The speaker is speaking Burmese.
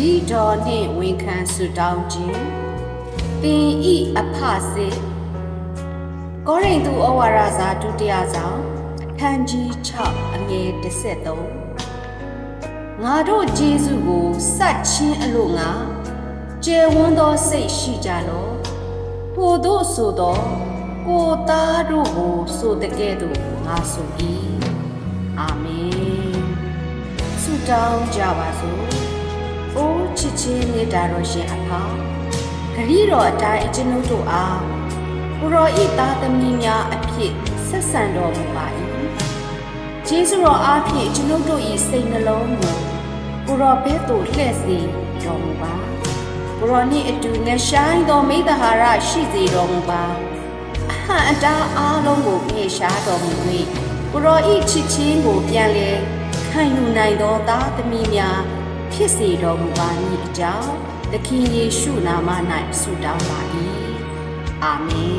ဒီတော်နှင့်ဝန်ခံဆုတောင်းခြင်းသင်ဤအဖစေကောရိန္သုဩဝါဒစာဒုတိယဆောင်အခန်းကြီး6အငယ်13ငါတို့ဂျေဇုကိုစတ်ချင်းအလို့ငါကျေဝန်းသောစိတ်ရှိကြလောထို့သောဆိုသောကိုသားတို့ကိုဆိုတကဲ့သို့ငါဆို၏အာမင်ဆုတောင်းကြပါစို့။အိုး ချစ်ချင်းမေတ္တာတော်ရှင်အဖေ။ဂရိတော်အတိုင်းအကျွန်ုပ်တို့အားကိုရောဤသားသမီးများအဖြစ်ဆက်ဆံတော်မူပါ၏။ကျေးဇူးတော်အားဖြင့်ကျွန်ုပ်တို့၏စိတ်နှလုံးကိုကိုရောဘဲ့သို့လှည့်စေတော်မူပါ။ကိုရောနှင့်အတူငရှိုင်းသောမိတ္တဟာရရှိစေတော်မူပါ။အဟံအတားအားလုံးကိုပြေရှားတော်မူ၍ကိုရောဤချစ်ချင်းကိုပြန်လဲခံယူနိုင်သောသားသမီးများ ဖြစ်စေတော်မူပါမည်အကြောင်းသခင်ယေရှုနာမ၌ဆုတောင်းပါ၏အာမင်